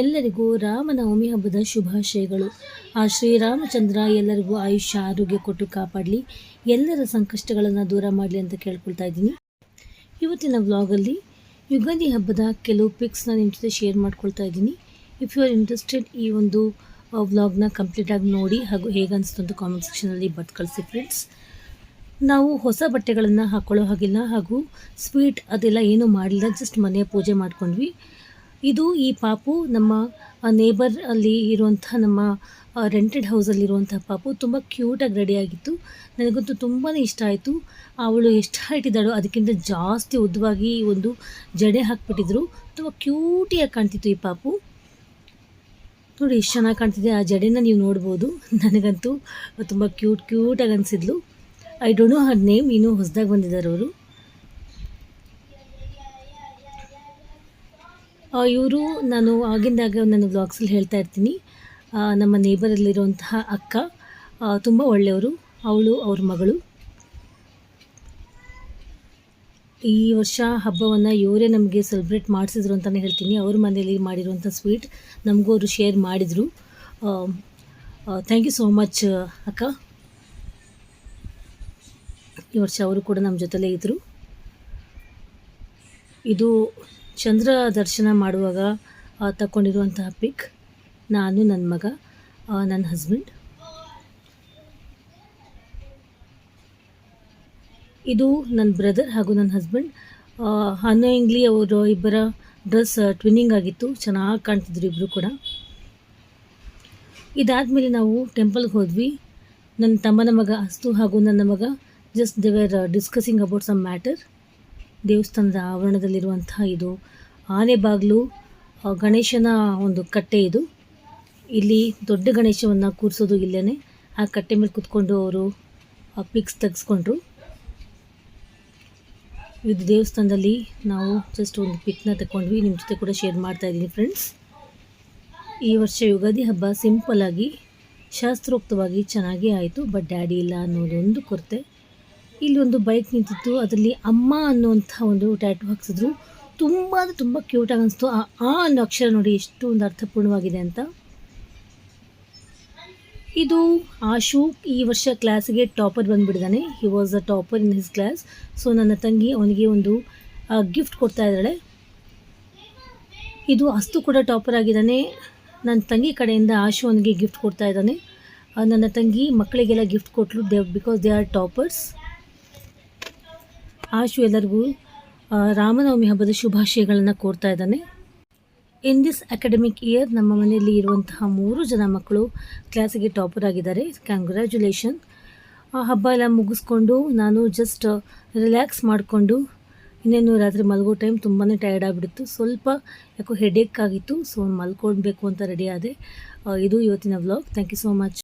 ಎಲ್ಲರಿಗೂ ರಾಮನವಮಿ ಹಬ್ಬದ ಶುಭಾಶಯಗಳು. ಆ ಶ್ರೀರಾಮಚಂದ್ರ ಎಲ್ಲರಿಗೂ ಆಯುಷ್ಯ, ಆರೋಗ್ಯ ಕೊಟ್ಟು ಕಾಪಾಡಲಿ. ಎಲ್ಲರ ಸಂಕಷ್ಟಗಳನ್ನು ದೂರ ಮಾಡಲಿ ಅಂತ ಕೇಳ್ಕೊಳ್ತಾ ಇದ್ದೀನಿ. ಇವತ್ತಿನ ವ್ಲಾಗಲ್ಲಿ ಯುಗಾದಿ ಹಬ್ಬದ ಕೆಲವು ಪಿಕ್ಸ್ನ ನಿಮ್ಮ ಜೊತೆ ಶೇರ್ ಮಾಡ್ಕೊಳ್ತಾ ಇದ್ದೀನಿ. ಇಫ್ ಯು ಆರ್ ಇಂಟ್ರೆಸ್ಟೆಡ್ ಈ ಒಂದು ವ್ಲಾಗ್ನ ಕಂಪ್ಲೀಟಾಗಿ ನೋಡಿ ಹಾಗೂ ಹೇಗೆ ಅನಿಸ್ತು ಅಂತ ಕಾಮೆಂಟ್ ಸೆಕ್ಷನಲ್ಲಿ ಬದುಕಳಿಸಿ ಫ್ರೆಂಡ್ಸ್ ನಾವು ಹೊಸ ಬಟ್ಟೆಗಳನ್ನು ಹಾಕ್ಕೊಳ್ಳೋ ಹಾಗಿಲ್ಲ ಹಾಗೂ ಸ್ವೀಟ್ ಅದೆಲ್ಲ ಏನೂ ಮಾಡಿಲ್ಲ ಜಸ್ಟ್ ಮನೆಯ ಪೂಜೆ ಮಾಡ್ಕೊಂಡ್ವಿ. ಇದು ಈ ಪಾಪು ನಮ್ಮ ನೇಬರ್ ಅಲ್ಲಿ ಇರುವಂಥ ನಮ್ಮ ರೆಂಟೆಡ್ ಹೌಸಲ್ಲಿರುವಂಥ ಪಾಪು. ತುಂಬ ಕ್ಯೂಟಾಗಿ ರೆಡಿಯಾಗಿತ್ತು ನನಗಂತೂ ತುಂಬಾ ಇಷ್ಟ ಆಯಿತು. ಅವಳು ಎಷ್ಟು ಹೈಟ್ ಅದಕ್ಕಿಂತ ಜಾಸ್ತಿ ಉದ್ದವಾಗಿ ಒಂದು ಜಡೆ ಹಾಕ್ಬಿಟ್ಟಿದ್ರು. ತುಂಬ ಕ್ಯೂಟಿಯಾಗಿ ಕಾಣ್ತಿತ್ತು ಈ ಪಾಪು. ನೋಡಿ, ಎಷ್ಟು ಚೆನ್ನಾಗಿ ಕಾಣ್ತಿದೆ. ಆ ಜಡೆನ ನೀವು ನೋಡ್ಬೋದು. ನನಗಂತೂ ತುಂಬ ಕ್ಯೂಟ್ ಕ್ಯೂಟಾಗಿ ಅನಿಸಿದ್ಲು. I don't know her name ಇನ್ನೂ ಹೊಸದಾಗಿ ಬಂದಿದ್ದಾರೆ ಅವರು. ಇವರು ನಾನು ಆಗಿಂದಾಗ ನನ್ನ ಬ್ಲಾಗ್ಸಲ್ಲಿ ಹೇಳ್ತಾ ಇರ್ತೀನಿ. ನಮ್ಮ ನೇಬರಲ್ಲಿರುವಂತಹ ಅಕ್ಕ ತುಂಬ ಒಳ್ಳೆಯವರು. ಅವಳು, ಅವ್ರ ಮಗಳು. ಈ ವರ್ಷ ಹಬ್ಬವನ್ನು ಇವರೇ ನಮಗೆ ಸೆಲೆಬ್ರೇಟ್ ಮಾಡಿಸಿದ್ರು ಅಂತಲೇ ಹೇಳ್ತೀನಿ. ಅವ್ರ ಮನೇಲಿ ಮಾಡಿರುವಂಥ ಸ್ವೀಟ್ ನಮಗೂ ಅವರು ಶೇರ್ ಮಾಡಿದರು. ಥ್ಯಾಂಕ್ ಯು ಸೋ ಮಚ್ ಅಕ್ಕ. ಈ ವರ್ಷ ಅವರು ಕೂಡ ನಮ್ಮ ಜೊತೆಲೇ ಇದ್ದರು ಇದು ಚಂದ್ರ ದರ್ಶನ ಮಾಡುವಾಗ ತಗೊಂಡಿರುವಂತಹ ಪಿಕ್ ನಾನು ನನ್ನ ಮಗ ನನ್ನ ಹಸ್ಬೆಂಡ್ ಇದು ನನ್ನ ಬ್ರದರ್ ಹಾಗೂ ನನ್ನ ಹಸ್ಬೆಂಡ್ ಹನ್ನೊಯಿಂಗ್ಲಿ ಅವರು ಇಬ್ಬರ ಡ್ರೆಸ್ ಟ್ವಿನ್ನಿಂಗ್ ಆಗಿತ್ತು. ಚೆನ್ನಾಗಿ ಕಾಣ್ತಿದ್ರು ಇಬ್ಬರು ಕೂಡ. ಇದಾದಮೇಲೆ ನಾವು ಟೆಂಪಲ್ಗೆ ಹೋದ್ವಿ. ನನ್ನ ತಮ್ಮನ ಮಗ ಅಸ್ತು ಹಾಗೂ ನನ್ನ ಮಗ just they were discussing about some matter ದೇವಸ್ಥಾನದ ಆವರಣದಲ್ಲಿರುವಂತಹ ಇದು ಆನೆ ಬಾಗಿಲು ಗಣೇಶನ ಒಂದು ಕಟ್ಟೆ ಇದು. ಇಲ್ಲಿ ದೊಡ್ಡ ಗಣೇಶವನ್ನು ಕೂರಿಸೋದು ಇಲ್ಲೇ ಆ ಕಟ್ಟೆ ಮೇಲೆ ಕುತ್ಕೊಂಡು ಅವರು ಪಿಕ್ಸ್ ತೆಗೆಸ್ಕೊಂಡ್ರು. ಇದು ದೇವಸ್ಥಾನದಲ್ಲಿ ನಾವು ಜಸ್ಟ್ ಒಂದು ಪಿಕ್ನ ತಗೊಂಡ್ವಿ ನಿಮ್ಮ ಜೊತೆ ಕೂಡ ಶೇರ್ ಮಾಡ್ತಾ ಇದ್ದೀನಿ ಫ್ರೆಂಡ್ಸ್ ಈ ವರ್ಷ ಯುಗಾದಿ ಹಬ್ಬ ಸಿಂಪಲ್ ಆಗಿ, ಶಾಸ್ತ್ರೋಕ್ತವಾಗಿ ಚೆನ್ನಾಗಿ ಆಯಿತು ಬಟ್ ಡ್ಯಾಡಿ ಇಲ್ಲ ಅನ್ನೋದೊಂದು ಕೊರತೆ. ಇಲ್ಲಿ ಒಂದು ಬೈಕ್ ನಿಂತಿತ್ತು. ಅದರಲ್ಲಿ ಅಮ್ಮ ಅನ್ನುವಂಥ ಒಂದು ಟ್ಯಾಟು ಹಾಕ್ಸಿದ್ರು. ತುಂಬ ಅಂದರೆ ತುಂಬ ಕ್ಯೂಟಾಗಿ ಅನಿಸ್ತು. ಆ ಆ ಅನ್ನೋ ಅಕ್ಷರ ನೋಡಿ ಎಷ್ಟು ಒಂದು ಅರ್ಥಪೂರ್ಣವಾಗಿದೆ ಅಂತ. ಇದು ಆಶು ಈ ವರ್ಷ ಕ್ಲಾಸ್ಗೆ topper ಬಂದುಬಿಟ್ಟಿದ್ದಾನೆ. He was a topper in his class so ನನ್ನ ತಂಗಿ ಅವನಿಗೆ ಒಂದು ಗಿಫ್ಟ್ ಕೊಡ್ತಾ ಇದ್ದಾಳೆ. ಇದು ಅಸ್ತು ಕೂಡ ಟಾಪರ್ ಆಗಿದ್ದಾನೆ. ನನ್ನ ತಂಗಿ ಕಡೆಯಿಂದ ಆಶು ಅವನಿಗೆ ಗಿಫ್ಟ್ ಕೊಡ್ತಾ ಇದ್ದಾನೆ. ನನ್ನ ತಂಗಿ ಮಕ್ಕಳಿಗೆಲ್ಲ ಗಿಫ್ಟ್ ಕೊಟ್ಟರು they because they are toppers Ashu ಎಲ್ಲರಿಗೂ ರಾಮನವಮಿ ಹಬ್ಬದ ಶುಭಾಶಯಗಳನ್ನು ಕೋರ್ತಾ ಇದ್ದಾನೆ. ಇನ್ ದಿಸ್ ಅಕಾಡೆಮಿಕ್ ಇಯರ್ ನಮ್ಮ ಮನೆಯಲ್ಲಿ ಇರುವಂತಹ ಮೂರು ಜನ ಮಕ್ಕಳು ಕ್ಲಾಸಿಗೆ ಟಾಪರ್ ಆಗಿದ್ದಾರೆ. ಕಂಗ್ರ್ಯಾಚುಲೇಷನ್ ಆ ಹಬ್ಬ ಎಲ್ಲ ಮುಗಿಸ್ಕೊಂಡು ನಾನು ಜಸ್ಟ್ ರಿಲ್ಯಾಕ್ಸ್ ಮಾಡಿಕೊಂಡು ಇನ್ನೇನು ರಾತ್ರಿ ಮಲಗೋ ಟೈಮ್ ತುಂಬಾ ಟಯರ್ಡ್ ಆಗಿಬಿಡ್ತು ಸ್ವಲ್ಪ ಯಾಕೋ ಹೆಡೇಕ್ ಆಗಿತ್ತು ಸೊ ಮಲ್ಕೊಳ್ಬೇಕು ಅಂತ ರೆಡಿ ಆದೆ. ಇದು ಇವತ್ತಿನ vlog thank you so much